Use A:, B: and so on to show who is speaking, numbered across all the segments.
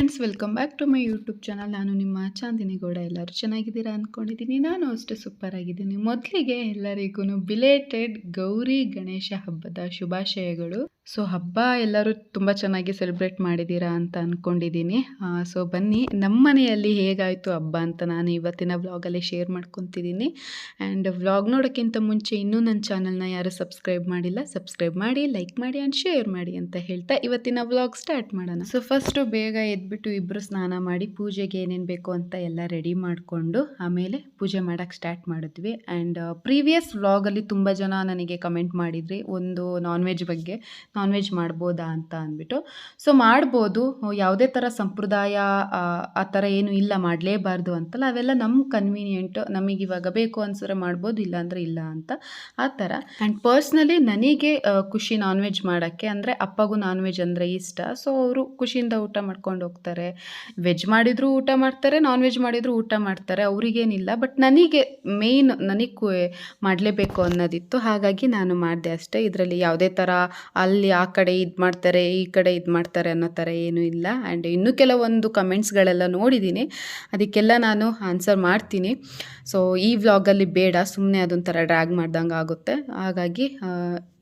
A: Friends welcome back to my YouTube channel ನಾನು ನಿಮ್ಮ ಚಾಂದಿನಿಗೌಡ ಎಲ್ಲರೂ ಚೆನ್ನಾಗಿದ್ದೀರಾ ಅಂದ್ಕೊಂಡಿದ್ದೀನಿ ನಾನು ಅಷ್ಟೇ ಸೂಪರ್ ಆಗಿದ್ದೀನಿ. ಮೊದಲಿಗೆ ಎಲ್ಲರಿಗೂ ಬಿಲೇಟೆಡ್ ಗೌರಿ ಗಣೇಶ ಹಬ್ಬದ ಶುಭಾಶಯಗಳು. ಸೊ ಹಬ್ಬ ಎಲ್ಲರೂ ತುಂಬ ಚೆನ್ನಾಗಿ ಸೆಲೆಬ್ರೇಟ್ ಮಾಡಿದ್ದೀರಾ ಅಂತ ಅಂದ್ಕೊಂಡಿದ್ದೀನಿ ಸೊ ಬನ್ನಿ. ನಮ್ಮ ಮನೆಯಲ್ಲಿ ಹೇಗಾಯಿತು ಹಬ್ಬ ಅಂತ ನಾನು ಇವತ್ತಿನ ವ್ಲಾಗಲ್ಲಿ ಶೇರ್ ಮಾಡ್ಕೊತಿದ್ದೀನಿ. ಆ್ಯಂಡ್ ವ್ಲಾಗ್ ನೋಡೋಕ್ಕಿಂತ ಮುಂಚೆ ಇನ್ನೂ ನನ್ನ ಚಾನಲ್ನ ಯಾರು ಸಬ್ಸ್ಕ್ರೈಬ್ ಮಾಡಿಲ್ಲ ಸಬ್ಸ್ಕ್ರೈಬ್ ಮಾಡಿ ಲೈಕ್ ಮಾಡಿ ಆ್ಯಂಡ್ ಶೇರ್ ಮಾಡಿ ಅಂತ ಹೇಳ್ತಾ ಇವತ್ತಿನ ವ್ಲಾಗ್ ಸ್ಟಾರ್ಟ್ ಮಾಡೋಣ. ಸೊ ಫಸ್ಟು ಬೇಗ ಎದ್ಬಿಟ್ಟು ಇಬ್ಬರು ಸ್ನಾನ ಮಾಡಿ ಪೂಜೆಗೆ ಏನೇನು ಬೇಕು ಅಂತ ಎಲ್ಲ ರೆಡಿ ಮಾಡಿಕೊಂಡು ಆಮೇಲೆ ಪೂಜೆ ಮಾಡೋಕ್ಕೆ ಸ್ಟಾರ್ಟ್ ಮಾಡಿದ್ವಿ. ಆ್ಯಂಡ್ ಪ್ರೀವಿಯಸ್ ವ್ಲಾಗಲ್ಲಿ ತುಂಬ ಜನ ನನಗೆ ಕಮೆಂಟ್ ಮಾಡಿದ್ರಿ ಒಂದು ನಾನ್ ವೆಜ್ ಬಗ್ಗೆ ನಾನ್ ವೆಜ್ ಮಾಡ್ಬೋದಾ ಅಂತ ಅಂದ್ಬಿಟ್ಟು. ಸೊ ಮಾಡ್ಬೋದು. ಯಾವುದೇ ಥರ ಸಂಪ್ರದಾಯ ಆ, ಥರ ಏನು ಇಲ್ಲ ಮಾಡಲೇಬಾರ್ದು ಅಂತಲ್ಲ ಅವೆಲ್ಲ ನಮ್ಮ ಕನ್ವೀನಿಯೆಂಟ್ ನಮಗೆ ಇವಾಗ ಬೇಕು ಅನ್ಸಿದ್ರೆ ಮಾಡ್ಬೋದು ಇಲ್ಲ ಅಂದರೆ ಇಲ್ಲ ಅಂತ. ಆ ಥರ ಆ್ಯಂಡ್ ಪರ್ಸ್ನಲಿ ನನಗೆ ಆ, ಖುಷಿ ನಾನ್ ವೆಜ್ ಮಾಡೋಕ್ಕೆ ಅಂದರೆ ಅಪ್ಪಗೂ ನಾನ್ ವೆಜ್ ಅಂದರೆ ಇಷ್ಟ. ಸೊ ಅವರು ಖುಷಿಯಿಂದ ಊಟ ಮಾಡ್ಕೊಂಡು ವೆಜ್ ಮಾಡಿದರೂ ಊಟ ಮಾಡ್ತಾರೆ ನಾನ್ ವೆಜ್ ಮಾಡಿದರೂ ಊಟ ಮಾಡ್ತಾರೆ. ಅವರಿಗೇನಿಲ್ಲ. ಬಟ್ ನನಗೆ ಮೇಯ್ನ್ ನನಗೆ ಮಾಡಲೇಬೇಕು ಅನ್ನೋದಿತ್ತು. ಹಾಗಾಗಿ ನಾನು ಮಾಡಿದೆ ಅಷ್ಟೇ. ಇದರಲ್ಲಿ ಯಾವುದೇ ಥರ ಅಲ್ಲಿ ಆ ಕಡೆ ಇದು ಮಾಡ್ತಾರೆ, ಈ ಕಡೆ ಇದು ಮಾಡ್ತಾರೆ ಅನ್ನೋ ಥರ ಏನೂ ಇಲ್ಲ. ಆ್ಯಂಡ್ ಇನ್ನೂ ಕೆಲವೊಂದು ಕಮೆಂಟ್ಸ್ಗಳೆಲ್ಲ ನೋಡಿದ್ದೀನಿ ಅದಕ್ಕೆಲ್ಲ ನಾನು ಆನ್ಸರ್ ಮಾಡ್ತೀನಿ. ಸೊ ಈ ವ್ಲಾಗಲ್ಲಿ ಬೇಡ. ಸುಮ್ಮನೆ ಅದೊಂಥರ ಡ್ರ್ಯಾಗ್ ಮಾಡ್ದಂಗೆ ಆಗುತ್ತೆ ಹಾಗಾಗಿ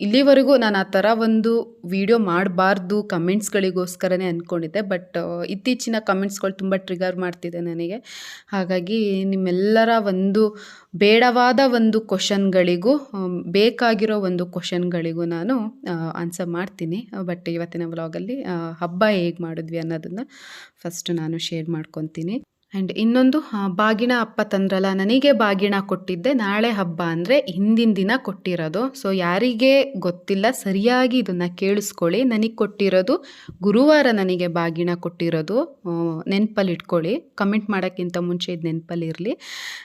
A: ಇಲ್ಲಿವರೆಗೂ ನಾನು ಆ ಥರ ಒಂದು ವಿಡಿಯೋ ಮಾಡಬಾರ್ದು ಕಮೆಂಟ್ಸ್ಗಳಿಗೋಸ್ಕರನೇ ಅಂದ್ಕೊಂಡಿದ್ದೆ, ಬಟ್ ಇತ್ತೀಚಿನ ಕಮೆಂಟ್ಸ್ಗಳು ತುಂಬ ಟ್ರಿಗರ್ ಮಾಡ್ತಿದೆ ನನಗೆ. ಹಾಗಾಗಿ ನಿಮ್ಮೆಲ್ಲರ ಒಂದು ಬೇಡವಾದ ಒಂದು ಕ್ವಶನ್ಗಳಿಗೂ ಬೇಕಾಗಿರೋ ಒಂದು ಕ್ವಶನ್ಗಳಿಗೂ ನಾನು ಆನ್ಸರ್ ಮಾಡ್ತೀನಿ. ಬಟ್ ಇವತ್ತಿನ ವ್ಲಾಗಲ್ಲಿ ಹಬ್ಬ ಹೇಗೆ ಮಾಡಿದ್ವಿ ಅನ್ನೋದನ್ನು ಫಸ್ಟ್ ನಾನು ಶೇರ್ ಮಾಡ್ಕೊತೀನಿ. ಆ್ಯಂಡ್ ಇನ್ನೊಂದು ಬಾಗಿನ ಅಪ್ಪ ತಂದ್ರಲ್ಲ, ನನಗೆ ಬಾಗಿಣ ಕೊಟ್ಟಿದ್ದೆ, ನಾಳೆ ಹಬ್ಬ ಅಂದರೆ ಹಿಂದಿನ ದಿನ ಕೊಟ್ಟಿರೋದು. ಸೊ ಯಾರಿಗೆ ಗೊತ್ತಿಲ್ಲ, ಸರಿಯಾಗಿ ಇದನ್ನು ಕೇಳಿಸ್ಕೊಳ್ಳಿ. ನನಗೆ ಕೊಟ್ಟಿರೋದು, ಗುರುವಾರ ನನಗೆ ಬಾಗಿಣ ಕೊಟ್ಟಿರೋದು ನೆನಪಲ್ಲಿ ಇಟ್ಕೊಳ್ಳಿ. ಕಮೆಂಟ್ ಮಾಡೋಕ್ಕಿಂತ ಮುಂಚೆ ಇದು ನೆನಪಲ್ಲಿ ಇರಲಿ.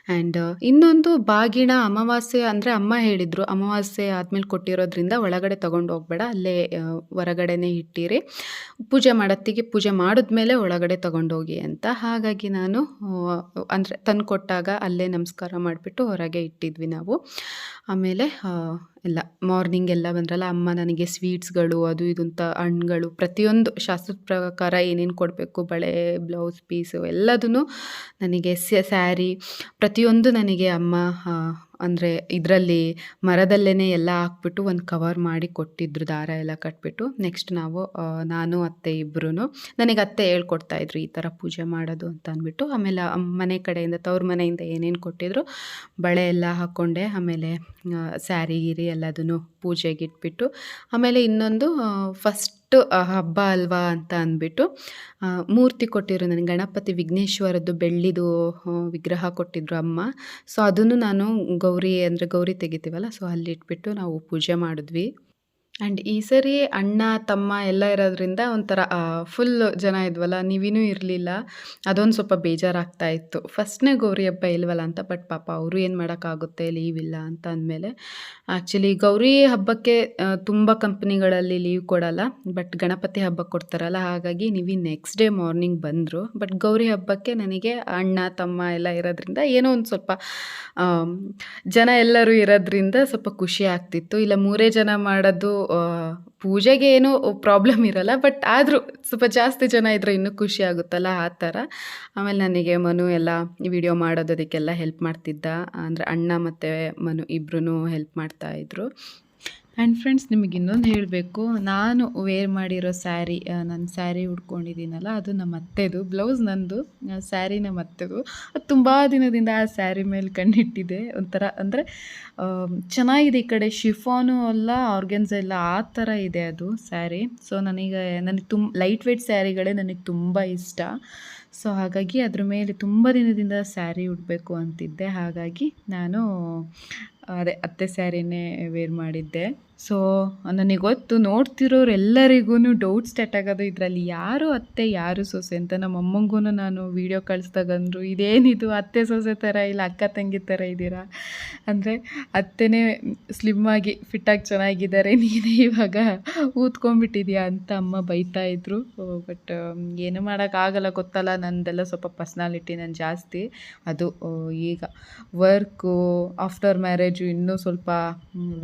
A: ಆ್ಯಂಡ್ ಇನ್ನೊಂದು, ಬಾಗಿಣ ಅಮಾವಾಸ್ಯೆ ಅಂದರೆ ಅಮ್ಮ ಹೇಳಿದರು, ಅಮಾವಾಸ್ಯೆ ಆದಮೇಲೆ ಕೊಟ್ಟಿರೋದ್ರಿಂದ ಒಳಗಡೆ ತೊಗೊಂಡು ಹೋಗ್ಬೇಡ, ಅಲ್ಲೇ ಹೊರಗಡೆನೇ ಇಟ್ಟಿರಿ. ಪೂಜೆ ಮಾಡತ್ತಿಗೆ ಪೂಜೆ ಮಾಡಿದ್ಮೇಲೆ ಒಳಗಡೆ ತೊಗೊಂಡೋಗಿ ಅಂತ. ಹಾಗಾಗಿ ನಾನು ಅಂದರೆ ತಂದು ಕೊಟ್ಟಾಗ ಅಲ್ಲೇ ನಮಸ್ಕಾರ ಮಾಡಿಬಿಟ್ಟು ಹೊರಗೆ ಇಟ್ಟಿದ್ವಿ ನಾವು. ಆಮೇಲೆ ಎಲ್ಲ ಮಾರ್ನಿಂಗ್ ಎಲ್ಲ ಬಂದ್ರಲ್ಲ, ಅಮ್ಮ ನನಗೆ ಸ್ವೀಟ್ಸ್ಗಳು ಅದು ಇದು ಹಣ್ಣುಗಳು, ಪ್ರತಿಯೊಂದು ಶಾಸ್ತ್ರದ ಪ್ರಕಾರ ಏನೇನು ಕೊಡಬೇಕು, ಬಳೆ ಬ್ಲೌಸ್ ಪೀಸು ಎಲ್ಲದೂ ನನಗೆ ಸ್ಯಾರಿ ಪ್ರತಿಯೊಂದು ನನಗೆ ಅಮ್ಮ ಅಂದರೆ ಇದರಲ್ಲಿ ಮರದಲ್ಲೇ ಎಲ್ಲ ಹಾಕ್ಬಿಟ್ಟು ಒಂದು ಕವರ್ ಮಾಡಿ ಕೊಟ್ಟಿದ್ರು, ದಾರ ಎಲ್ಲ ಕಟ್ಬಿಟ್ಟು. ನೆಕ್ಸ್ಟ್ ನಾವು ನಾನು, ಅತ್ತೆ ಇಬ್ಬರೂ ನನಗೆ ಅತ್ತೆ ಹೇಳ್ಕೊಡ್ತಾ ಇದ್ರು ಈ ಥರ ಪೂಜೆ ಮಾಡೋದು ಅಂತ ಅಂದ್ಬಿಟ್ಟು. ಆಮೇಲೆ ಮನೆ ಕಡೆಯಿಂದ, ತವ್ರ ಮನೆಯಿಂದ ಏನೇನು ಕೊಟ್ಟಿದ್ರು, ಬಳೆ ಎಲ್ಲ ಹಾಕ್ಕೊಂಡೆ ಆಮೇಲೆ ಸ್ಯಾರಿ, ಗಿರಿ ಎಲ್ಲದನ್ನು ಪೂಜೆಗೆ ಇಟ್ಬಿಟ್ಟು. ಆಮೇಲೆ ಇನ್ನೊಂದು ಫಸ್ಟ್ ಹಬ್ಬ ಅಲ್ವಾ ಅಂತ ಅಂದ್ಬಿಟ್ಟು ಮೂರ್ತಿ ಕೊಟ್ಟಿರೋ ನನಗೆ ಗಣಪತಿ ವಿಘ್ನೇಶ್ವರದ್ದು ಬೆಳ್ಳಿದು ವಿಗ್ರಹ ಕೊಟ್ಟಿದ್ರು ಅಮ್ಮ. ಸೊ ಅದನ್ನು ನಾನು ಗೌರಿ ಅಂದರೆ ಗೌರಿ ತೆಗಿತೀವಲ್ಲ ಸೊ ಅಲ್ಲಿಟ್ಬಿಟ್ಟು ನಾವು ಪೂಜೆ ಮಾಡಿದ್ವಿ. ಆ್ಯಂಡ್ ಈ ಸರಿ ಅಣ್ಣ, ತಮ್ಮ ಎಲ್ಲ ಇರೋದ್ರಿಂದ ಒಂಥರ ಫುಲ್ ಜನ ಇದ್ವಲ್ಲ ನೀವಿನೂ ಇರಲಿಲ್ಲ. ಅದೊಂದು ಸ್ವಲ್ಪ ಬೇಜಾರಾಗ್ತಾ ಇತ್ತು. ಫಸ್ಟ್ನೇ ಗೌರಿ ಹಬ್ಬ ಇಲ್ವಲ್ಲ ಅಂತ ಬಟ್ ಪಾಪ ಅವರು ಏನು ಮಾಡೋಕ್ಕಾಗುತ್ತೆ ಲೀವ್ ಇಲ್ಲ ಅಂತ ಅಂದಮೇಲೆ ಆ್ಯಕ್ಚುಲಿ ಗೌರಿ ಹಬ್ಬಕ್ಕೆ ತುಂಬ ಕಂಪ್ನಿಗಳಲ್ಲಿ ಲೀವ್ ಕೊಡಲ್ಲ ಬಟ್ ಗಣಪತಿ ಹಬ್ಬಕ್ಕೆ ಕೊಡ್ತಾರಲ್ಲ, ಹಾಗಾಗಿ ನೀವು ನೆಕ್ಸ್ಟ್ ಡೇ ಮಾರ್ನಿಂಗ್ ಬಂದರು. ಬಟ್ ಗೌರಿ ಹಬ್ಬಕ್ಕೆ ನನಗೆ ಅಣ್ಣ, ತಮ್ಮ ಎಲ್ಲ ಇರೋದ್ರಿಂದ ಏನೋ ಒಂದು ಸ್ವಲ್ಪ ಜನ ಎಲ್ಲರೂ ಇರೋದ್ರಿಂದ ಸ್ವಲ್ಪ ಖುಷಿ ಆಗ್ತಿತ್ತು. ಇಲ್ಲ ಮೂರೇ ಜನ ಮಾಡೋದು ಪೂಜೆಗೆ ಏನೂ ಪ್ರಾಬ್ಲಮ್ ಇರಲ್ಲ ಬಟ್ ಆದರೂ ಸ್ವಲ್ಪ ಜಾಸ್ತಿ ಜನ ಇದ್ದರೆ ಇನ್ನೂ ಖುಷಿ ಆಗುತ್ತಲ್ಲ ಆ ಥರ. ಆಮೇಲೆ ನನಗೆ ಮನು ಎಲ್ಲ ವಿಡಿಯೋ ಮಾಡೋದಕ್ಕೆಲ್ಲ ಹೆಲ್ಪ್ ಮಾಡ್ತಿದ್ದ. ಅಂದರೆ ಅಣ್ಣ ಮತ್ತು ಮನು ಇಬ್ಬರೂ ಹೆಲ್ಪ್ ಮಾಡ್ತಾಯಿದ್ರು ಆ್ಯಂಡ್ ಫ್ರೆಂಡ್ಸ್ ನಿಮಗೆ ಇನ್ನೊಂದು ಹೇಳಬೇಕು. ನಾನು ವೇರ್ ಮಾಡಿರೋ ಸ್ಯಾರಿ ನನ್ನ ಸ್ಯಾರಿ ಉಟ್ಕೊಂಡಿದ್ದೀನಲ್ಲ ಅದು ನಮ್ಮ ಅತ್ತೆದು. ಬ್ಲೌಸ್ ನಂದು ಸ್ಯಾರಿ ನಮ್ಮ ಅತ್ತೆದು. ಅದು ತುಂಬ ದಿನದಿಂದ ಆ ಸ್ಯಾರಿ ಮೇಲೆ ಕಣ್ಣಿಟ್ಟಿದೆ. ಒಂಥರ, ಅಂದರೆ ಚೆನ್ನಾಗಿದೆ ಈ ಕಡೆ. ಶಿಫಾನು ಅಲ್ಲ ಆರ್ಗೆನ್ಸ್ ಎಲ್ಲ ಆ ಥರ ಇದೆ ಅದು ಸ್ಯಾರಿ ಸೊ ನನಗೆ ನನಗೆ ತುಂಬ ಲೈಟ್ ವೆಯ್ಟ್ ಸ್ಯಾರಿಗಳೇ ನನಗೆ ತುಂಬ ಇಷ್ಟ. ಸೊ ಹಾಗಾಗಿ ಅದ್ರ ಮೇಲೆ ತುಂಬ ದಿನದಿಂದ ಸ್ಯಾರಿ ಉಡಬೇಕು ಅಂತಿದ್ದೆ. ಹಾಗಾಗಿ ನಾನು ಅದೇ ಅತ್ತೆ ಸ್ಯಾರಿನೇ ವೇರ್ ಮಾಡಿದ್ದೆ. ಸೊ ನನಗೆ ಗೊತ್ತು ನೋಡ್ತಿರೋರೆಲ್ಲರಿಗೂ ಡೌಟ್ ಸ್ಟಾರ್ಟ್ ಆಗೋದು ಇದರಲ್ಲಿ. ಯಾರು ಅತ್ತೆ, ಯಾರು ಸೊಸೆ ಅಂತ ನಮ್ಮ ಅಮ್ಮಂಗೂ ನಾನು ವೀಡಿಯೋ ಕಳಿಸ್ದಾಗಂದ್ರು ಇದೇನಿದು ಅತ್ತೆ, ಸೊಸೆ ಥರ ಇಲ್ಲ, ಅಕ್ಕ, ತಂಗಿ ಥರ ಇದ್ದೀರಾ? ಅಂದರೆ, ಅತ್ತೆನೇ ಸ್ಲಿಮ್ ಆಗಿ ಫಿಟ್ಟಾಗಿ ಚೆನ್ನಾಗಿದ್ದಾರೆ, ನೀನೇ ಇವಾಗ ಊದ್ಕೊಂಡ್ಬಿಟ್ಟಿದ್ಯಾ? ಅಂತ ಅಮ್ಮ ಬೈತಾ ಇದ್ರು. ಬಟ್ ಏನು ಮಾಡೋಕ್ಕಾಗಲ್ಲ, ಗೊತ್ತಲ್ಲ. ನಂದೆಲ್ಲ ಸ್ವಲ್ಪ ಪರ್ಸ್ನಾಲಿಟಿ ನಾನು ಜಾಸ್ತಿ. ಅದು ಈಗ ವರ್ಕು ಆಫ್ಟರ್ ಮ್ಯಾರೇಜು ಇನ್ನೂ ಸ್ವಲ್ಪ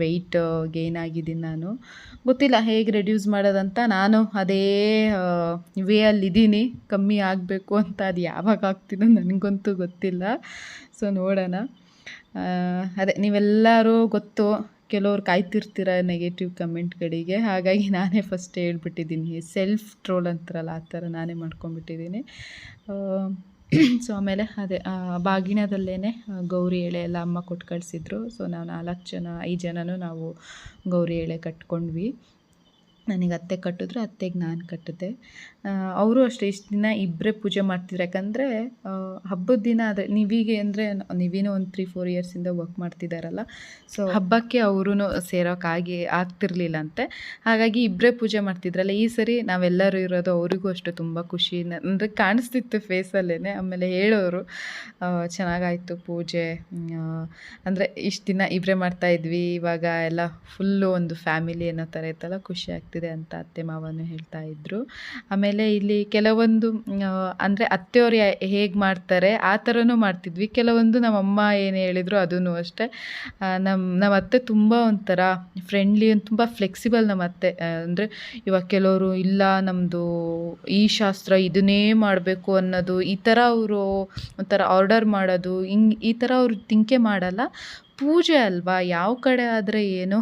A: ವೆಯ್ಟ್ ಗೇನ್ ಆಗಿದ್ದೀನಿ ನಾನು. ಗೊತ್ತಿಲ್ಲ ಹೇಗೆ ರೆಡ್ಯೂಸ್ ಮಾಡೋದಂತ. ನಾನು ಅದೇ ವೇ ಅಲ್ಲಿದ್ದೀನಿ ಕಮ್ಮಿ ಆಗಬೇಕು ಅಂತ ಅದು ಯಾವಾಗ ಆಗ್ತಿದೋ ನನಗಂತೂ ಗೊತ್ತಿಲ್ಲ. ಸೊ ನೋಡೋಣ. ಅದೇ, ನೀವೆಲ್ಲರೂ ಗೊತ್ತು, ಕೆಲವ್ರು ಕಾಯ್ತಿರ್ತೀರ ನೆಗೆಟಿವ್ ಕಮೆಂಟ್ಗಳಿಗೆ ಹಾಗಾಗಿ ನಾನೇ ಫಸ್ಟ್ ಹೇಳ್ಬಿಟ್ಟಿದ್ದೀನಿ. ಸೆಲ್ಫ್ ಟ್ರೋಲ್ ಅಂತಾರಲ್ಲ, ಆ ಥರ ನಾನೇ ಮಾಡ್ಕೊಂಬಿಟ್ಟಿದ್ದೀನಿ ಸೊ ಆಮೇಲೆ ಅದೇ ಆ, ಬಾಗಿಣದಲ್ಲೇ ಗೌರಿ ಎಳೆ ಎಲ್ಲ ಅಮ್ಮ ಕೊಟ್ಟು ಕಳಿಸಿದ್ರು ಸೊ ನಾವು ನಾಲ್ಕು ಜನ ಐದು ಜನನೂ ನಾವು ಗೌರಿ ಎಳೆ ಕಟ್ಕೊಂಡ್ವಿ. ನನಗೆ ಅತ್ತೆ ಕಟ್ಟಿದ್ರು ಅತ್ತೆಗೆ ನಾನು ಕಟ್ಟಿದೆ ಅವರು ಅಷ್ಟೇ ಇಷ್ಟು ದಿನ ಇಬ್ಬರೇ ಪೂಜೆ ಮಾಡ್ತಿದ್ರು. ಯಾಕಂದರೆ ಹಬ್ಬದ ದಿನ ಆದರೆ ನೀವೀಗೆ ಅಂದರೆ ನೀವೇನೋ ಒಂದು ತ್ರೀ ಫೋರ್ ಇಯರ್ಸಿಂದ ವರ್ಕ್ ಮಾಡ್ತಿದ್ದಾರಲ್ಲ ಸೊ ಹಬ್ಬಕ್ಕೆ ಅವರೂ ಸೇರೋಕ್ಕಾಗಿ ಆಗ್ತಿರ್ಲಿಲ್ಲ ಅಂತೆ ಹಾಗಾಗಿ ಇಬ್ಬರೇ ಪೂಜೆ ಮಾಡ್ತಿದ್ರಲ್ಲ ಈ ಸರಿ ನಾವೆಲ್ಲರೂ ಇರೋದು ಅವರಿಗೂ ಅಷ್ಟು ತುಂಬ ಖುಷಿ. ಅಂದರೆ ಕಾಣಿಸ್ತಿತ್ತು ಫೇಸಲ್ಲೇ ಆಮೇಲೆ ಹೇಳೋರು ಚೆನ್ನಾಗಾಯಿತು ಚೆನ್ನಾಗಾಯ್ತು ಪೂಜೆ ಅಂದರೆ ಇಷ್ಟು ದಿನ ಇಬ್ಬರೇ ಮಾಡ್ತಾಯಿದ್ವಿ ಇವಾಗ ಎಲ್ಲ ಫುಲ್ಲು ಒಂದು ಫ್ಯಾಮಿಲಿ ಅನ್ನೋ ಥರ ಇತ್ತಲ್ಲ ಖುಷಿ ಆಗ್ತಿದೆ ಅಂತ ಅತ್ತೆ ಮಾವನೂ ಹೇಳ್ತಾ ಇದ್ರು. ಆಮೇಲೆ ಇಲ್ಲಿ ಕೆಲವೊಂದು ಅಂದರೆ ಅತ್ತೆಯವರು ಹೇಗೆ ಮಾಡ್ತಾರೆ, ಆ ಥರನೂ ಮಾಡ್ತಿದ್ವಿ. ಕೆಲವೊಂದು ನಮ್ಮ ಅಮ್ಮ ಏನು ಹೇಳಿದ್ರು ಅದೂ ಅಷ್ಟೇ. ನಮ್ಮ ನಮ್ಮ ಅತ್ತೆ ತುಂಬ ಒಂಥರ ಫ್ರೆಂಡ್ಲಿ ತುಂಬ ಫ್ಲೆಕ್ಸಿಬಲ್ ನಮ್ಮ ಅತ್ತೆ. ಅಂದರೆ ಇವಾಗ ಕೆಲವರು ಇಲ್ಲ ನಮ್ಮದು ಈ ಶಾಸ್ತ್ರ ಇದನ್ನೇ ಮಾಡಬೇಕು ಅನ್ನೋದು, ಈ ಥರ ಅವರು ಒಂಥರ ಆರ್ಡರ್ ಮಾಡೋದು, ಹಿಂಗೆ ಈ ಥರ ಅವರು ತಿಂಕೆ ಮಾಡಲ್ಲ. ಪೂಜೆ ಅಲ್ವಾ? ಯಾವ ಕಡೆ ಆದರೆ ಏನು?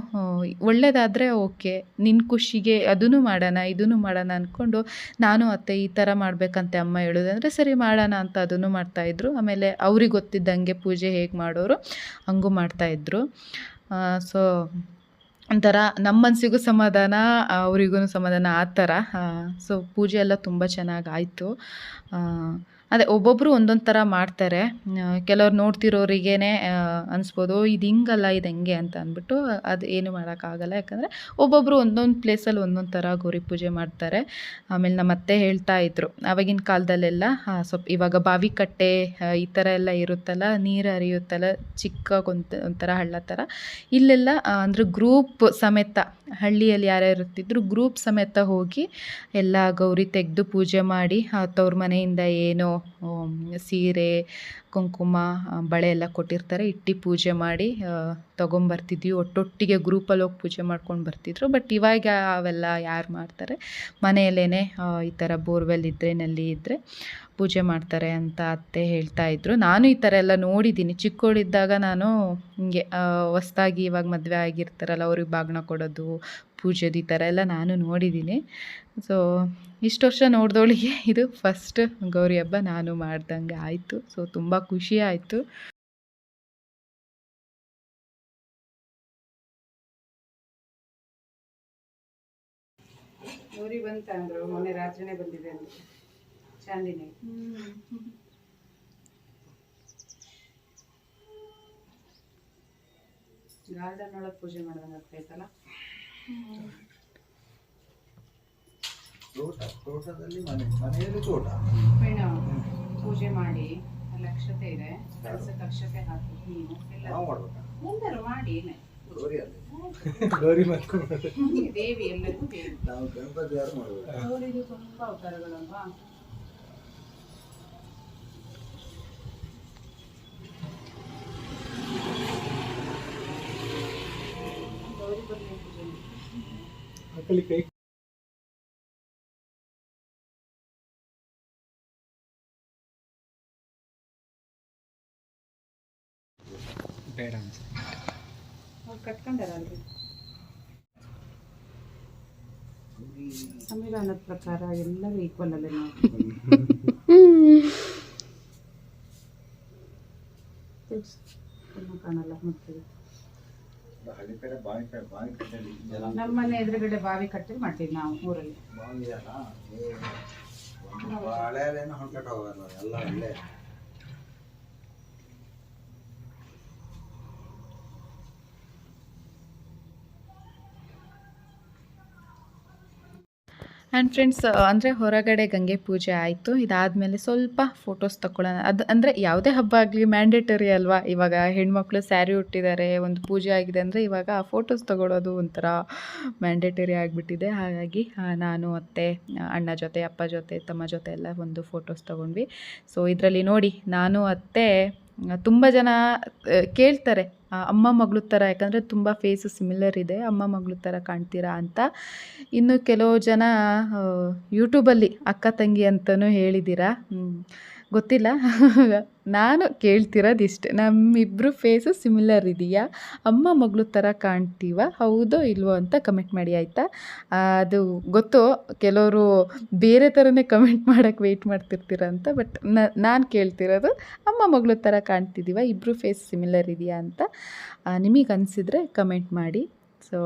A: ಒಳ್ಳೆಯದಾದರೆ ಓಕೆ. ನಿನ್ನ ಖುಷಿಗೆ ಅದನ್ನು ಮಾಡೋಣ ಇದನ್ನು ಮಾಡೋಣ ಅಂದ್ಕೊಂಡು ನಾನು ಅತ್ತೆ ಈ ಥರ ಮಾಡಬೇಕಂತೆ ಅಮ್ಮ ಹೇಳೋದಂದರೆ ಸರಿ ಮಾಡೋಣ ಅಂತ ಅದನ್ನು ಮಾಡ್ತಾಯಿದ್ರು ಆಮೇಲೆ ಅವ್ರಿಗೆ ಗೊತ್ತಿದ್ದಂಗೆ ಪೂಜೆ ಹೇಗೆ ಮಾಡೋರು ಹಂಗೂ ಮಾಡ್ತಾಯಿದ್ರು ಸೊ ಒಂಥರ ನಮ್ಮ ಮನಸ್ಸಿಗೂ ಸಮಾಧಾನ ಅವರಿಗೂ ಸಮಾಧಾನ ಆ ಥರ. ಸೊ ಪೂಜೆ ಎಲ್ಲ ತುಂಬ ಚೆನ್ನಾಗಿ ಆಯಿತು. ಅದೇ ಒಬ್ಬೊಬ್ಬರು ಒಂದೊಂದು ಥರ ಮಾಡ್ತಾರೆ. ಕೆಲವ್ರು ನೋಡ್ತಿರೋರಿಗೇ ಅನಿಸ್ಬೋದು ಇದು ಹಿಂಗಲ್ಲ, ಇದು ಹೆಂಗೆ ಅಂತ ಅಂದ್ಬಿಟ್ಟು ಅದು ಏನು ಮಾಡೋಕ್ಕಾಗಲ್ಲ ಯಾಕಂದರೆ ಒಬ್ಬೊಬ್ಬರು ಒಂದೊಂದು ಪ್ಲೇಸಲ್ಲಿ ಒಂದೊಂದು ಥರ ಗೌರಿ ಪೂಜೆ ಮಾಡ್ತಾರೆ. ಆಮೇಲೆ ನಮ್ಮ ಅತ್ತೆ ಹೇಳ್ತಾ ಇದ್ರು ಆವಾಗಿನ ಕಾಲದಲ್ಲೆಲ್ಲ ಸ್ವಲ್ಪ ಇವಾಗ ಬಾವಿ ಕಟ್ಟೆ ಈ ಥರ ಎಲ್ಲ ಇರುತ್ತಲ್ಲ, ನೀರು ಹರಿಯುತ್ತಲ್ಲ, ಚಿಕ್ಕ ಒಂದ್ ಒಂಥರ ಹಳ್ಳ ಥರ ಇಲ್ಲೆಲ್ಲ ಅಂದರೆ ಗ್ರೂಪ್ ಸಮೇತ, ಹಳ್ಳಿಯಲ್ಲಿ ಯಾರ್ಯಾರು ಇರ್ತಿದ್ರು ಗ್ರೂಪ್ ಸಮೇತ ಹೋಗಿ, ಎಲ್ಲ ಗೌರಿ ತೆಗೆದು ಪೂಜೆ ಮಾಡಿ ತವ್ರ ಮನೆಯಿಂದ ಏನೋ ಸೀರೆ, ಕುಂಕುಮ ಬಳೆ ಎಲ್ಲ ಕೊಟ್ಟಿರ್ತಾರೆ. ಇಟ್ಟು ಪೂಜೆ ಮಾಡಿ ತೊಗೊಂಬರ್ತಿದ್ವಿ. ಒಟ್ಟೊಟ್ಟಿಗೆ ಗ್ರೂಪಲ್ಲಿ ಹೋಗಿ ಪೂಜೆ ಮಾಡ್ಕೊಂಡು ಬರ್ತಿದ್ರು. ಬಟ್ ಇವಾಗ ಅವೆಲ್ಲ ಯಾರು ಮಾಡ್ತಾರೆ? ಮನೆಯಲ್ಲೇ ಈ ಥರ ಬೋರ್ವೆಲ್ ಇದ್ದರೆ ನಲ್ಲಿ ಇದ್ದರೆ ಪೂಜೆ ಮಾಡ್ತಾರೆ ಅಂತ ಅತ್ತೆ ಹೇಳ್ತಾ ಇದ್ರು. ನಾನು ಈ ಥರ ಎಲ್ಲ ನೋಡಿದ್ದೀನಿ. ಚಿಕ್ಕವಳಿದ್ದಾಗ ನಾನು ಹಿಂಗೆ ಹೊಸ್ದಾಗಿ ಇವಾಗ ಮದುವೆ ಆಗಿರ್ತಾರಲ್ಲ, ಅವ್ರಿಗೆ ಬಾಗಿನ ಕೊಡೋದು ಪೂಜೆದು ಈ ಥರ ಎಲ್ಲ ನಾನು ನೋಡಿದ್ದೀನಿ. ಸೊ ಇಷ್ಟು ವರ್ಷ ನೋಡಿದವಳಿಗೆ ಇದು ಫಸ್ಟ್ ಗೌರಿ ಹಬ್ಬ ನಾನು ಮಾಡ್ದಂಗೆ ಆಯಿತು. ಸೊ ತುಂಬ ಖುಷಿ ಆಯಿತು.
B: ಗೌರಿ ಬಂತ ಅಂದ್ರು, ಮೊನ್ನೆ ರಾತ್ರಿನೇ ಬಂದಿದೆ ಅಂದ್ರೆ. ಚಾಂದಿನಿ. ಗಾರ್ಡನ್ ಒಳಗೆ ಪೂಜೆ ಮಾಡ್ದಂಗೆ ಆಗ್ತೈತಲ್ಲ
C: ತೋಟ ತೋಟದಲ್ಲಿ ಮನೆ ಮನೆಯಲ್ಲಿ ತೋಟ.
B: ಪೂಜೆ ಮಾಡಿ ಲಕ್ಷತೆ ಇದೆ ಕಳಸಕ್ಕೆ ಅಕ್ಷತೆ ಹಾಕಿ ನೀನು ಎಲ್ಲ
C: ನಾವು ಮಾಡ್ಬೇಕಾ
B: ಎಲ್ಲರೂ ಮಾಡಿ.
C: ಗೌರಿ ಅಲ್ಲಿ. ಗೌರಿ ಮಾಡ್ಕೊಂಡು
B: ದೇವಿ ಎಲ್ಲರಿಗೂ ದೇವಿ
C: ನಾವು ಗಣಪತಿ ಯಾರು ಮಾಡ್ಬೇಕು
B: ಗೌರಿದು ತುಂಬಾ ಅವತಾರಗಳಲ್ವಾ ಗೌರಿ.
C: ಮಕ್ಕಳಿಗೆ ಕೈ ಬೇಡ
B: ಅವ್ರು ಕಟ್ಕೊಂಡಾರಲ್ರಿ? ಸಂವಿಧಾನದ ಪ್ರಕಾರ ಎಲ್ಲರೂ ಈಕ್ವಲ್ ಅಲ್ಲೇ ನಾವು. ಕಾಣಲ್ಲ ಮತ್ತೆ
C: ಹಳ್ಳಿ ಕಡೆ ಬಾವಿ ಕಡೆ ಬಾವಿ ಕಟ್ಟೆಯಲ್ಲಿ ಜನ
B: ನಮ್ಮ ಮನೆ ಎದುರುಗಡೆ ಬಾವಿ ಕಟ್ಟಿ ಮಾಡ್ತೀವಿ ನಾವು ಊರಲ್ಲಿ.
C: ಬಾವಿ ಅಲ್ಲ ಏ, ಒಂದು ಹಳೆ ಹಳೆನ ಹೊಂದ್ಕೊಂಡು ಹೋಗಲ್ಲ ಎಲ್ಲ ಹಳ್ಳೆ
A: ಆ್ಯಂಡ್ ಫ್ರೆಂಡ್ಸ್ ಅಂದರೆ ಹೊರಗಡೆ ಗಂಗೆ ಪೂಜೆ ಆಯಿತು. ಇದಾದಮೇಲೆ ಸ್ವಲ್ಪ ಫೋಟೋಸ್ ತಗೊಳ್ಳೋಣ ಅದು ಅಂದರೆ ಯಾವುದೇ ಹಬ್ಬ ಆಗಲಿ ಮ್ಯಾಂಡೇಟರಿ ಅಲ್ವಾ? ಇವಾಗ ಹೆಣ್ಮಕ್ಳು ಸ್ಯಾರಿ ಉಟ್ಟಿದ್ದಾರೆ ಒಂದು ಪೂಜೆ ಆಗಿದೆ ಅಂದರೆ ಇವಾಗ ಫೋಟೋಸ್ ತಗೊಳ್ಳೋದು ಒಂಥರ ಮ್ಯಾಂಡೇಟರಿ ಆಗಿಬಿಟ್ಟಿದೆ. ಹಾಗಾಗಿ ಆ, ನಾನು ಅತ್ತೆ ಅಣ್ಣ ಜೊತೆ ಅಪ್ಪ ಜೊತೆ ತಮ್ಮ ಜೊತೆ ಎಲ್ಲ ಒಂದು ಫೋಟೋಸ್ ತೊಗೊಂಡ್ವಿ. ಸೊ ಇದರಲ್ಲಿ ನೋಡಿ ನಾನು ಅತ್ತೆ ತುಂಬ ಜನ ಕೇಳ್ತಾರೆ. ಆ, ಅಮ್ಮ ಮಗಳು ಥರ ಯಾಕಂದರೆ ತುಂಬ ಫೇಸು ಸಿಮಿಲರ್ ಇದೆ, ಅಮ್ಮ ಮಗಳು ಥರ ಕಾಣ್ತೀರಾ ಅಂತ ಇನ್ನು ಕೆಲವು ಜನ ಯೂಟ್ಯೂಬಲ್ಲಿ ಅಕ್ಕ ತಂಗಿ ಅಂತಲೂ ಹೇಳಿದ್ದೀರಾ. ಗೊತ್ತಿಲ್ಲ. ನಾನು ಕೇಳ್ತಿರೋದು ಇಷ್ಟೇ ನಮ್ಮಿಬ್ಬರು ಫೇಸು ಸಿಮಿಲರ್ ಇದೆಯಾ? ಅಮ್ಮ ಮಗಳು ಥರ ಕಾಣ್ತೀವ? ಹೌದೋ ಇಲ್ವೋ ಅಂತ ಕಮೆಂಟ್ ಮಾಡಿ, ಆಯಿತಾ? ಅದು ಗೊತ್ತು? ಕೆಲವರು ಬೇರೆ ಥರನೇ ಕಮೆಂಟ್ ಮಾಡೋಕ್ಕೆ ವೆಯ್ಟ್ ಮಾಡ್ತಿರ್ತೀರ ಅಂತ ಬಟ್ ನಾನು ಕೇಳ್ತಿರೋದು ಅಮ್ಮ ಮಗಳು ಥರ ಕಾಣ್ತಿದ್ದೀವ ಇಬ್ಬರು ಫೇಸ್ ಸಿಮಿಲರ್ ಇದೆಯಾ ಅಂತ ನಿಮಗೆ ಅನಿಸಿದರೆ ಕಮೆಂಟ್ ಮಾಡಿ. ಸೊ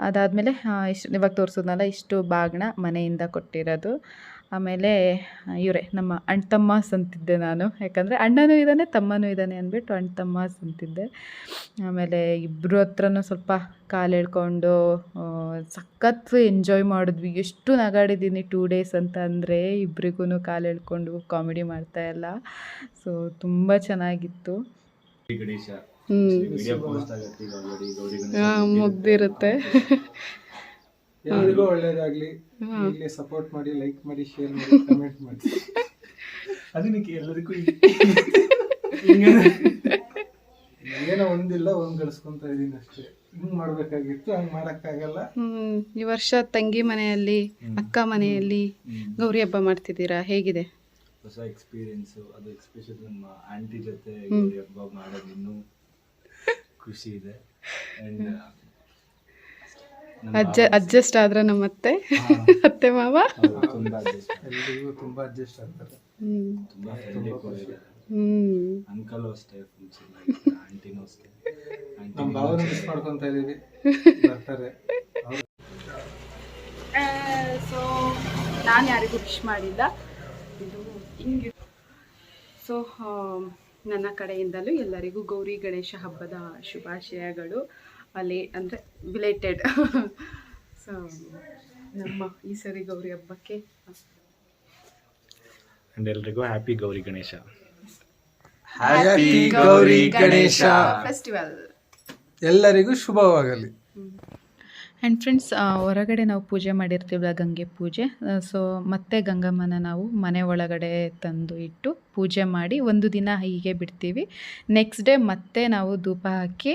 A: ಅದಾದಮೇಲೆ ಇಷ್ಟು, ಇವಾಗ ತೋರಿಸೋದ್ನಲ್ಲ, ಇಷ್ಟು ಬಾಗ್ನ ಮನೆಯಿಂದ ಕೊಟ್ಟಿರೋದು. ಆಮೇಲೆ ಇವರೇ ನಮ್ಮ ಅಣ್ಣ ತಮ್ಮಾಸ್ ಅಂತಿದ್ದೆ ನಾನು. ಯಾಕಂದರೆ ಅಣ್ಣನೂ ಇದ್ದಾನೆ ತಮ್ಮನೂ ಇದ್ದಾನೆ ಅಂದ್ಬಿಟ್ಟು ಅಣ್ಣ ತಮ್ಮಾಸ್ ಅಂತಿದ್ದೆ ಆಮೇಲೆ ಇಬ್ಬರು ಹತ್ರನೂ ಸ್ವಲ್ಪ ಕಾಲು ಎಳ್ಕೊಂಡು ಸಖತ್ತು ಸಖತ್ ಎಂಜಾಯ್ ಮಾಡಿದ್ವಿ. ಎಷ್ಟು ನಗಾಡಿದ್ದೀನಿ ಟೂ ಡೇಸ್ ಅಂತ ಅಂದರೆ ಇಬ್ರಿಗೂ ಕಾಲು ಎಳ್ಕೊಂಡು ಕಾಮಿಡಿ ಮಾಡ್ತಾ ಎಲ್ಲ ಸೊ ತುಂಬ ಚೆನ್ನಾಗಿತ್ತು. ಮುಗ್ದಿರುತ್ತೆ.
D: ಎಲ್ರಿಗೂ ಒಳ್ಳೇದಾಗ್ಲಿ. ಇಲ್ಲಿ ಸಪೋರ್ಟ್ ಮಾಡಿ ಲೈಕ್ ಮಾಡಿ ಶೇರ್ ಮಾಡಿ ಕಮೆಂಟ್ ಮಾಡಿ.
E: ಅದಕ್ಕೆ ಎಲ್ಲರಿಗೂ
D: ಏನೋ ಒಂದಿಲ್ಲ ಒಂದ್ ಗಳಿಸ್ಕೊಂತ ಇದೀನಿ ಅಷ್ಟೇ. ಹಿಂಗ್ ಮಾಡ್ಬೇಕಾಗಿತ್ತು ಹಂಗ್ ಮಾಡಕ್ಕಾಗಲ್ಲ.
B: ಈ ವರ್ಷ ತಂಗಿ ಮನೆಯಲ್ಲಿ ಅಕ್ಕ ಮನೆಯಲ್ಲಿ ಗೌರಿ ಹಬ್ಬ ಮಾಡ್ತಿದ್ದೀರಾ? ಹೇಗಿದೆ?
E: ಹೊಸ ಎಕ್ಸ್ಪೀರಿಯನ್ಸ್ ಅದು ಎಕ್ಸ್ಪೆಷಲ್ ನಮ್ಮ ಆಂಟಿ ಜೊತೆ ಗೌರಿ ಹಬ್ಬ ಮಾಡೋದು ಇನ್ನೂ ಖುಷಿ ಇದೆ. ಅಂಡ್
B: ಅಜ್ಜ ಅಡ್ಜಸ್ಟ್ ಆದ್ರೆ ನಮ್ಮ ಅತ್ತೆ. ಅತ್ತೆ ಮಾವ.
E: ತುಂಬಾ adjust-
D: ಎಲ್ರಿಗೂ ತುಂಬಾ ಅಡ್ಜಸ್ಟ್ ಆಗ್ತಾರೆ.
E: ತುಂಬಾ ಫ್ರೆಂಡ್ಲಿ ಕೂಡ ಇದ್ದಾರೆ
B: ಹ್ಮ್.
E: ಅಂಕಲ್ ಅಷ್ಟೇ ಫುಲ್ ಚೆನ್ನಾಗಿದ್ದಾರೆ ಆಂಟಿನೂ ಅಷ್ಟೇ.
D: ನಮ್ ಭಾವನ ಮಿಸ್ ಮಾಡ್ಕೊಂತ ಇದೀವಿ. ಬರ್ತಾರೆ. ಅವ್ರು
B: ಸೊ ನಾನು ಯಾರಿಗೂ ವಿಶ್ ಮಾಡಿಲ್ಲ. ಇದು ಹಿಂಗೆ. ಸೊ ನನ್ನ ಕಡೆಯಿಂದಲೂ ಎಲ್ಲರಿಗೂ ಗೌರಿ ಗಣೇಶ ಹಬ್ಬದ ಶುಭಾಶಯಗಳು. ಅಲ್ಲಿ ಅಂದರೆ ಬಿಲೇಟೆಡ್ ಸೊ ನಮ್ಮ ಈ ಸರಿ ಗೌರಿ ಹಬ್ಬಕ್ಕೆ
E: ಅಂಡ್ ಎಲ್ರಿಗೂ happy Gauri Ganesha.
D: Happy Gauri Ganesha.
B: Festival
D: ಎಲ್ಲರಿಗೂ ಶುಭವಾಗಲಿ.
A: ಆ್ಯಂಡ್ ಫ್ರೆಂಡ್ಸ್ ಹೊರಗಡೆ ನಾವು ಪೂಜೆ ಮಾಡಿರ್ತೀವಲ್ಲ ಗಂಗೆ ಪೂಜೆ ಸೊ ಮತ್ತೆ ಗಂಗಮ್ಮನ ನಾವು ಮನೆ ಒಳಗಡೆ ತಂದು ಇಟ್ಟು ಪೂಜೆ ಮಾಡಿ ಒಂದು ದಿನ ಹೀಗೆ ಬಿಡ್ತೀವಿ. ನೆಕ್ಸ್ಟ್ ಡೇ ಮತ್ತೆ ನಾವು ಧೂಪ ಹಾಕಿ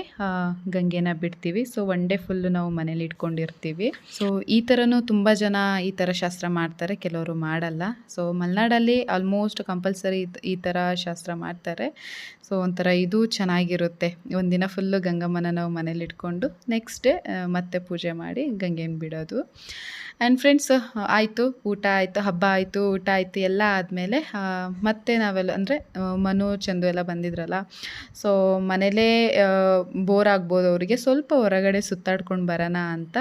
A: ಗಂಗೆನ ಬಿಡ್ತೀವಿ. ಸೊ ಒನ್ ಡೇ ಫುಲ್ಲು ನಾವು ಮನೇಲಿ ಇಟ್ಕೊಂಡಿರ್ತೀವಿ. ಸೊ ಈ ಥರನೂ ತುಂಬ ಜನ ಈ ಥರ ಶಾಸ್ತ್ರ ಮಾಡ್ತಾರೆ, ಕೆಲವರು ಮಾಡಲ್ಲ. ಸೊ ಮಲೆನಾಡಲ್ಲಿ ಆಲ್ಮೋಸ್ಟ್ ಕಂಪಲ್ಸರಿ ಈ ಥರ ಶಾಸ್ತ್ರ ಮಾಡ್ತಾರೆ. ಸೊ ಒಂಥರ ಇದು ಚೆನ್ನಾಗಿರುತ್ತೆ. ಒಂದಿನ ಫುಲ್ಲು ಗಂಗಮ್ಮನ ನಾವು ಮನೇಲಿ ಇಟ್ಕೊಂಡು ನೆಕ್ಸ್ಟ್ ಡೇ ಮತ್ತೆ ಪೂಜೆ ಮಾಡಿ ಗಂಗೆನ ಬಿಡೋದು. ಆ್ಯಂಡ್ ಫ್ರೆಂಡ್ಸ್ ಆಯಿತು, ಊಟ ಆಯಿತು, ಹಬ್ಬ ಆಯಿತು, ಊಟ ಆಯಿತು, ಎಲ್ಲ ಆದಮೇಲೆ ಮತ್ತೆ ನಾವೆಲ್ಲ ಅಂದರೆ ಮನು, ಚಂದು ಎಲ್ಲ ಬಂದಿದ್ರಲ್ಲ. ಸೊ ಮನೇಲೇ ಬೋರ್ ಆಗ್ಬೋದು ಅವರಿಗೆ. ಸ್ವಲ್ಪ ಹೊರಗಡೆ ಸುತ್ತಾಡ್ಕೊಂಡು ಬರೋಣ ಅಂತ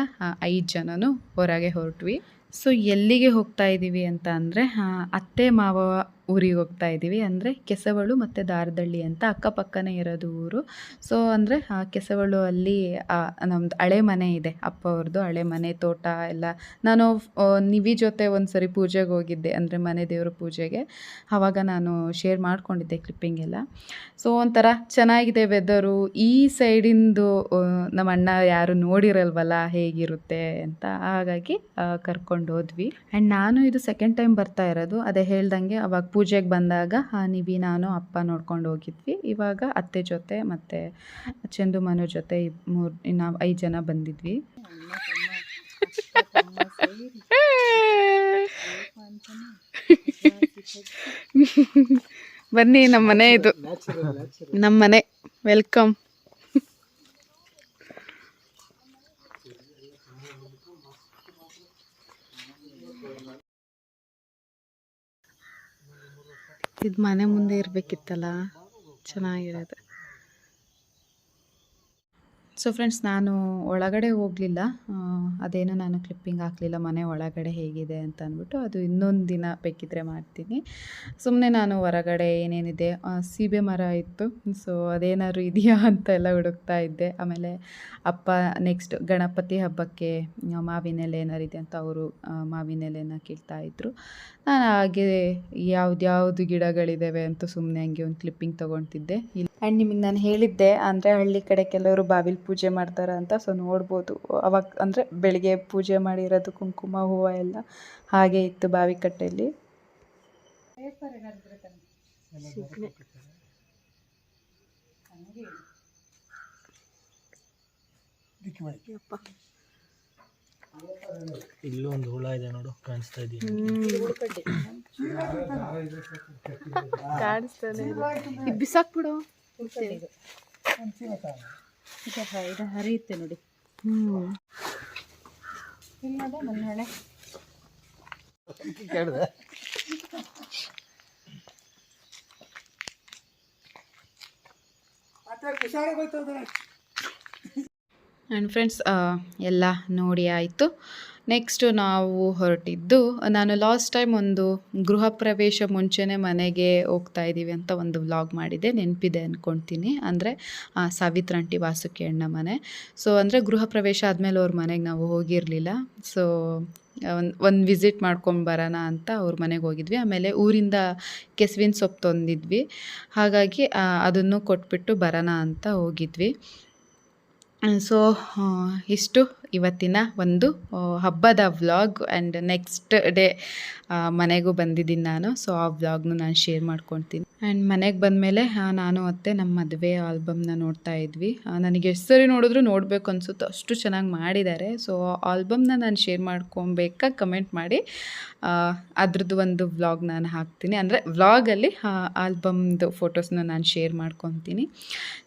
A: ಐದು ಜನನು ಹೊರಗೆ ಹೊರಟ್ವಿ. ಸೊ ಎಲ್ಲಿಗೆ ಹೋಗ್ತಾ ಇದ್ದೀವಿ ಅಂತ ಅಂದರೆ ಅತ್ತೆ, ಮಾವ ಊರಿಗೆ ಹೋಗ್ತಾ ಇದ್ದೀವಿ. ಅಂದರೆ ಕೆಸವಳು ಮತ್ತು ದಾರದಳ್ಳಿ ಅಂತ ಅಕ್ಕಪಕ್ಕನೇ ಇರೋದು ಊರು. ಸೊ ಅಂದರೆ ಕೆಸವಳು ಅಲ್ಲಿ ನಮ್ಮದು ಹಳೆ ಮನೆ ಇದೆ. ಅಪ್ಪ ಅವ್ರದ್ದು ಹಳೆ ಮನೆ, ತೋಟ ಎಲ್ಲ. ನಾನು ನಿವಿ ಜೊತೆ ಒಂದು ಸರಿ ಪೂಜೆಗೆ ಹೋಗಿದ್ದೆ. ಅಂದರೆ ಮನೆ ದೇವ್ರ ಪೂಜೆಗೆ. ಆವಾಗ ನಾನು ಶೇರ್ ಮಾಡ್ಕೊಂಡಿದ್ದೆ ಕ್ಲಿಪ್ಪಿಂಗ್ ಎಲ್ಲ. ಸೊ ಒಂಥರ ಚೆನ್ನಾಗಿದೆ ವೆದರು ಈ ಸೈಡಿಂದು ನಮ್ಮ ಅಣ್ಣ ಯಾರು ನೋಡಿರಲ್ವಲ್ಲ ಹೇಗಿರುತ್ತೆ ಅಂತ. ಹಾಗಾಗಿ ಕರ್ಕೊಂಡು ಹೋದ್ವಿ. ಆ್ಯಂಡ್ ನಾನು ಇದು ಸೆಕೆಂಡ್ ಟೈಮ್ ಬರ್ತಾ ಇರೋದು. ಅದೇ ಹೇಳ್ದಂಗೆ ಅವಾಗ ಪೂಜೆಗೆ ಬಂದಾಗ ಆ, ನಿವಿ ನಾನು ಅಪ್ಪ ನೋಡ್ಕೊಂಡು ಹೋಗಿದ್ವಿ. ಇವಾಗ ಅತ್ತೆ ಜೊತೆ ಮತ್ತು ಚಂದು ಮನು ಜೊತೆ ಮೂರು ನಾವು ಐದು ಜನ ಬಂದಿದ್ವಿ.
B: ಬನ್ನಿ ನಮ್ಮ ಮನೆ ಇದು. ನಮ್ಮ ಮನೆ ವೆಲ್ಕಮ್ ಇದು ಮನೆ ಮುಂದೆ ಇರಬೇಕಿತ್ತಲ್ಲ? ಚೆನ್ನಾಗಿರೋದು
A: ಸೊ ಫ್ರೆಂಡ್ಸ್ ನಾನು ಒಳಗಡೆ ಹೋಗಲಿಲ್ಲ. ಅದೇನೋ ನಾನು ಕ್ಲಿಪ್ಪಿಂಗ್ ಹಾಕಲಿಲ್ಲ. ಮನೆ ಒಳಗಡೆ ಹೇಗಿದೆ ಅಂತ ಅಂದ್ಬಿಟ್ಟು ಅದು ಇನ್ನೊಂದು ದಿನ ಬೇಕಿದ್ರೆ ಮಾಡ್ತೀನಿ. ಸುಮ್ಮನೆ ನಾನು ಹೊರಗಡೆ ಏನೇನಿದೆ ಸೀಬೆ ಮರ ಇತ್ತು. ಸೊ ಅದೇನಾದ್ರು ಇದೆಯಾ ಅಂತ ಎಲ್ಲ ಹುಡುಕ್ತಾ ಇದ್ದೆ. ಆಮೇಲೆ ಅಪ್ಪ ನೆಕ್ಸ್ಟ್ ಗಣಪತಿ ಹಬ್ಬಕ್ಕೆ ಮಾವಿನೆಲೆ ಮಾವಿನ ಎಲೆ ಏನಾರು ಇದೆ ಅಂತ ಅವರು ಮಾವಿನೆಲೆನ ಕೇಳ್ತಾ ಇದ್ರು. ನಾನು ಹಾಗೆ ಯಾವ್ದ್ಯಾವ್ದು ಗಿಡಗಳಿದ್ದಾವೆ ಅಂತ ಸುಮ್ಮನೆ ಹಂಗೆ ಒಂದು ಕ್ಲಿಪ್ಪಿಂಗ್ ತೊಗೊಳ್ತಿದ್ದೆ ಆ್ಯಂಡ್ ನಿಮಗೆ ನಾನು ಹೇಳಿದ್ದೆ ಅಂದರೆ ಹಳ್ಳಿ ಕಡೆ ಕೆಲವರು ಬಾವಿಲಿ ಪೂಜೆ ಮಾಡ್ತಾರೆ ಅಂತ ಸೊ ನೋಡ್ಬೋದು. ಅವಾಗ ಅಂದರೆ ಬೆಳಿಗ್ಗೆ ಪೂಜೆ ಮಾಡಿರೋದು ಕುಂಕುಮ ಹೂವು ಎಲ್ಲ ಹಾಗೆ ಇತ್ತು ಬಾವಿ ಕಟ್ಟೆಯಲ್ಲಿ ಯಪ್ಪ.
E: ಇಲ್ಲೂ ಒಂದು ಹುಳ ಇದೆ ನೋಡು ಕಾಣಿಸ್ತಾ ಇದೆಯಾ
A: ಕಾಣಿಸ್ತಾನೆ. ಇದು ಇದ್ ಬಿಸಾಕ್ಬಿಡು.
B: ಇದು ಹರಿಯುತ್ತೆ ನೋಡಿ.
A: ಹ್ಮ್
B: ಇಲ್ಲದ ನನ್ನ ಹಳೆ
A: ಆ್ಯಂಡ್ ಫ್ರೆಂಡ್ಸ್ ಎಲ್ಲ ನೋಡಿ ಆಯಿತು. ನೆಕ್ಸ್ಟು ನಾವು ಹೊರಟಿದ್ದು, ನಾನು ಲಾಸ್ಟ್ ಟೈಮ್ ಒಂದು ಗೃಹ ಪ್ರವೇಶ ಮುಂಚೆನೇ ಮನೆಗೆ ಹೋಗ್ತಾ ಇದ್ದೀವಿ ಅಂತ ಒಂದು ವ್ಲಾಗ್ ಮಾಡಿದೆ. ನೆನಪಿದೆ ಅಂದ್ಕೊಳ್ತೀನಿ ಅಂದರೆ ಸಾವಿತ್ರಂಟಿ ವಾಸುಕಿ ಅಣ್ಣ ಮನೆ. ಸೊ ಅಂದರೆ ಗೃಹ ಪ್ರವೇಶ ಆದಮೇಲೆ ಅವ್ರ ಮನೆಗೆ ನಾವು ಹೋಗಿರಲಿಲ್ಲ. ಸೊ ಒಂದು ಒಂದು ವಿಸಿಟ್ ಮಾಡ್ಕೊಂಡು ಬರೋಣ ಅಂತ ಅವ್ರ ಮನೆಗೆ ಹೋಗಿದ್ವಿ. ಆಮೇಲೆ ಊರಿಂದ ಕೆಸುವಿನ ಸೊಪ್ಪು ತಂದಿದ್ವಿ. ಹಾಗಾಗಿ ಅದನ್ನು ಕೊಟ್ಬಿಟ್ಟು ಬರೋಣ ಅಂತ ಹೋಗಿದ್ವಿ. ಸೊ ಇಷ್ಟು ಇವತ್ತಿನ ಒಂದು ಹಬ್ಬದ ವ್ಲಾಗ್ ಆ್ಯಂಡ್ ನೆಕ್ಸ್ಟ್ ಡೇ ಮನೆಗೂ ಬಂದಿದ್ದೀನಿ ನಾನು. ಸೊ ಆ ವ್ಲಾಗ್ನು ನಾನು ಶೇರ್ ಮಾಡ್ಕೊತೀನಿ. ಆ್ಯಂಡ್ ಮನೆಗೆ ಬಂದಮೇಲೆ ನಾನು ಅತ್ತೆ ನಮ್ಮ ಮದುವೆ ಆಲ್ಬಮ್ನ ನೋಡ್ತಾ ಇದ್ವಿ. ನನಗೆ ಎಷ್ಟು ಸರಿ ನೋಡಿದ್ರು ನೋಡಬೇಕು ಅನಿಸುತ್ತೆ. ಅಷ್ಟು ಚೆನ್ನಾಗಿ ಮಾಡಿದ್ದಾರೆ. ಸೊ ಆಲ್ಬಮ್ನ ನಾನು ಶೇರ್ ಮಾಡ್ಕೊಬೇಕಾ ಕಮೆಂಟ್ ಮಾಡಿ. ಅದ್ರದ್ದು ಒಂದು ವ್ಲಾಗ್ ನಾನು ಹಾಕ್ತೀನಿ. ಅಂದರೆ, ವ್ಲಾಗಲ್ಲಿ ಆಲ್ಬಮ್ದು ಫೋಟೋಸ್ನ ನಾನು ಶೇರ್ ಮಾಡ್ಕೊತೀನಿ.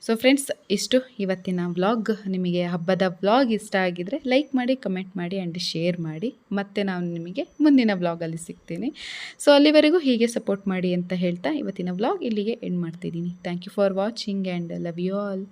A: ಸೊ, ಫ್ರೆಂಡ್ಸ್, ಇಷ್ಟು. ಇವತ್ತಿನ ವ್ಲಾಗ್ ನಿಮಗೆ ಹಬ್ಬದ ವ್ಲಾಗ್ ಇಷ್ಟ ಆಗಿದರೆ ಲೈಕ್ ಮಾಡಿ, ಕಮೆಂಟ್ ಮಾಡಿ ಆ್ಯಂಡ್ ಶೇರ್ ಮಾಡಿ. ಮತ್ತೆ ನಾನು ನಿಮಗೆ ಮುಂದಿನ ವ್ಲಾಗಲ್ಲಿ ಸಿಗ್ತೀನಿ. ಸೊ, ಅಲ್ಲಿವರೆಗೂ ಹೀಗೆ ಸಪೋರ್ಟ್ ಮಾಡಿ ಅಂತ ಹೇಳ್ತಾ ಇವತ್ತಿನ ವ್ಲಾಗ್ ಇಲ್ಲಿಗೆ ಎಂಡ್ ಮಾಡ್ತಿದ್ದೀನಿ. Thank you for watching and love you all